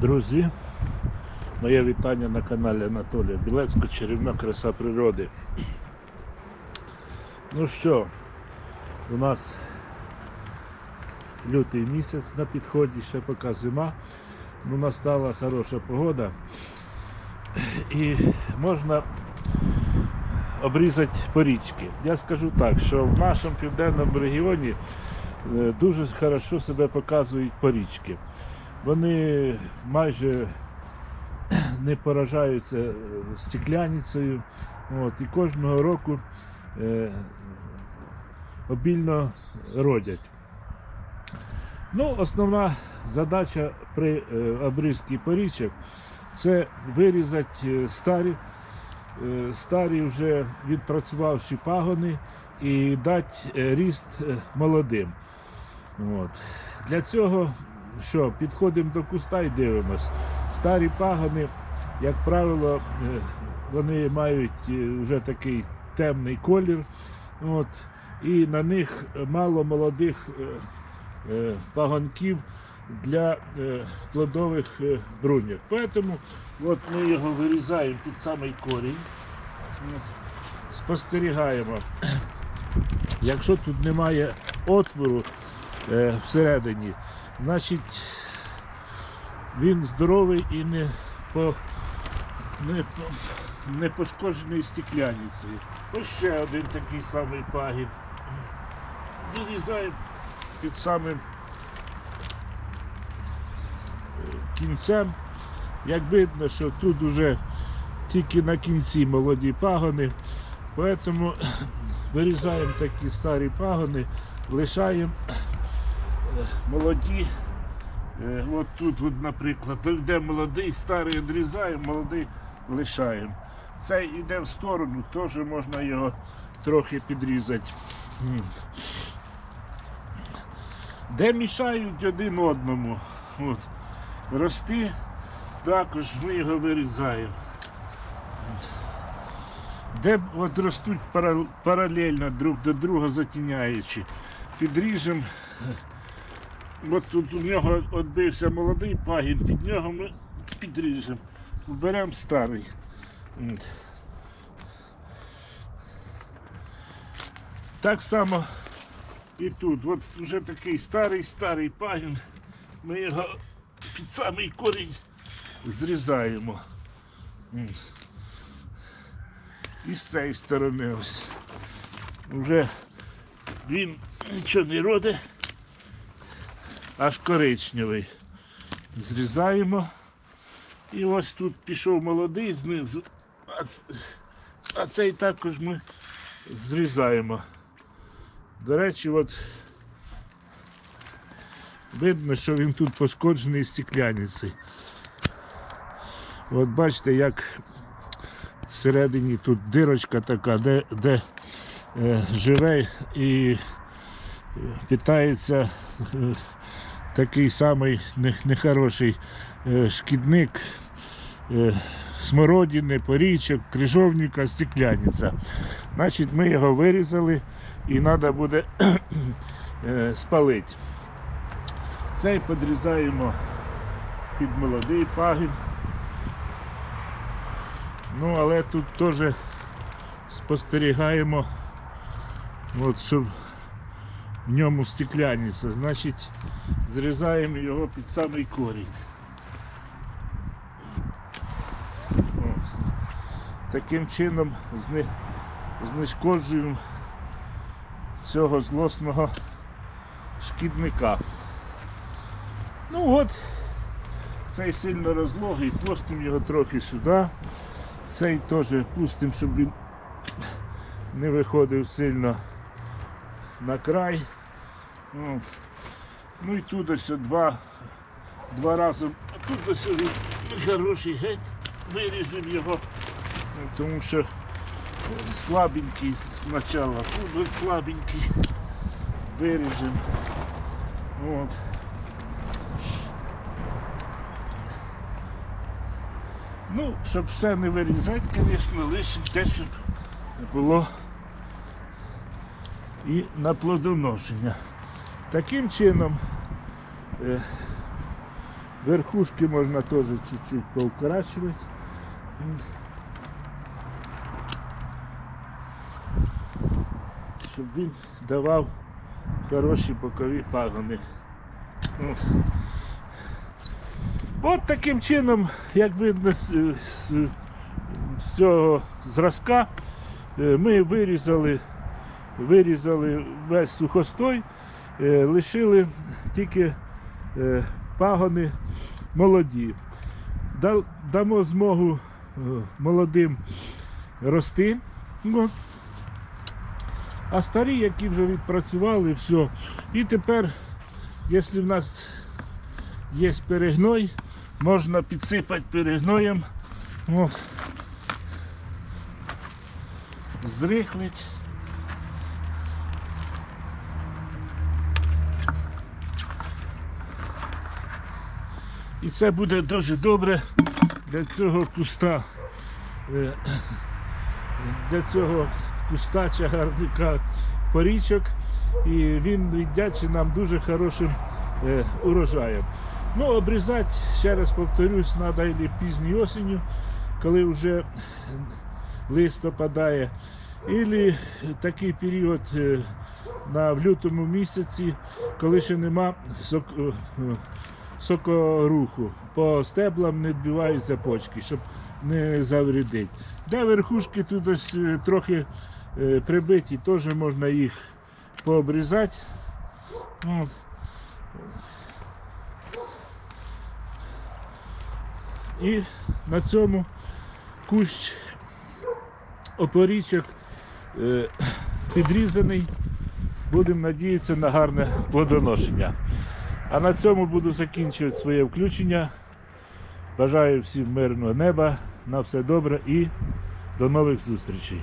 Друзі, моє вітання на каналі Анатолія Білецько, чарівна краса природи. Ну що, у нас лютий місяць на підході, ще поки зима, ну настала хороша погода і можна обрізати порічки. Я скажу так, що в нашому південному регіоні е, дуже хорошо себе показують порічки. Вони майже не поражаються е, стекляницею. От, і кожного року е, обільно родять. Ну, основна задача при е, обрізці порічок це вирізати е, старі, е, старі вже відпрацювавші пагони і дати е, ріст молодим. От. Для цього що, підходимо до куста і дивимось. Старі пагони, як правило, е, вони мають е, вже такий темний колір. От, і на них мало молодих е, пагонків для плодових бруньок. Тому от ми його вирізаємо під самий корінь. От, спостерігаємо. Якщо тут немає отвору всередині, значить він здоровий і не, по, не, не пошкоджений стекляницею. Ось ще один такий самий пагін. Вирізаємо під самим е, кінцем. Як видно, що тут уже тільки на кінці молоді пагони, тому вирізаємо такі старі пагони, лишаємо молоді. Е, От тут, от, наприклад, де молодий, старий відрізаємо, молодий лишаємо. Цей йде в сторону, теж можна його трохи підрізати. Де мішають один одному. От. Рости, також ми його вирізаємо. Де от ростуть паралельно друг до друга затіняючи. Підріжемо. От тут у нього відбився молодий пагін, під нього ми підріжемо. Беремо старий. Так само і тут. От вже такий старий-старий пагін. Ми його під самий корінь зрізаємо. І з цієї сторони ось. Вже він нічого не родить, аж коричневий. Зрізаємо. І ось тут пішов молодий знизу, а, цей також ми зрізаємо. До речі, от видно, що він тут пошкоджений стекляницею. От бачите, як всередині тут дирочка така, де, де е, живе і питається е, такий самий нехороший е, шкідник е, смородини, порічок, крижовника, стекляниця. Значить, ми його вирізали і треба буде е, спалити. Цей підрізаємо під молодий пагін. Ну, але тут теж спостерігаємо, от, щоб в ньому стекляниця, значить зрізаємо його під самий корінь. От. Таким чином зни... знешкоджуємо цього злосного шкідника. Ну от, цей сильно розлогий, пустимо його трохи сюди. Цей теж пустимо, щоб він не виходив сильно на край. От. Ну і тут ось два, два рази. Тут ось він хороший геть. Виріжемо його, ну, тому що слабенький спочатку. Тут ось слабенький. Виріжемо. От. Ну, щоб все не вирізати, звісно, лише те, щоб було і на плодоношення. Таким чином е, Верхушки можна теж чуть-чуть поукорачувати. Щоб він давав хороші бокові пагони. От. От таким чином, як видно з, цього зразка, е, ми вирізали, вирізали весь сухостой, лишили тільки е, пагони молоді. Да- Дамо змогу е, молодим рости. А старі, які вже відпрацювали, все. І тепер, якщо в нас є перегной, можна підсипати перегноєм. Зрихлить. І це буде дуже добре для цього куста. е, Для цього куста чагарника порічок. І він віддячить нам дуже хорошим е, урожаєм. Ну, обрізати, ще раз повторюсь, треба і пізньою осінню, коли вже лист опадає. Ілі такий період е, на, в лютому місяці, коли ще нема сокоруху. По стеблам не відбиваються почки, щоб не завредити. Де верхушки тут ось е, трохи е, прибиті, теж можна їх пообрізати. От. І на цьому кущ опорічок е, підрізаний. Будемо надіятися на гарне плодоношення. А на цьому буду закінчувати своє включення. Бажаю всім мирного неба, на все добре і до нових зустрічей.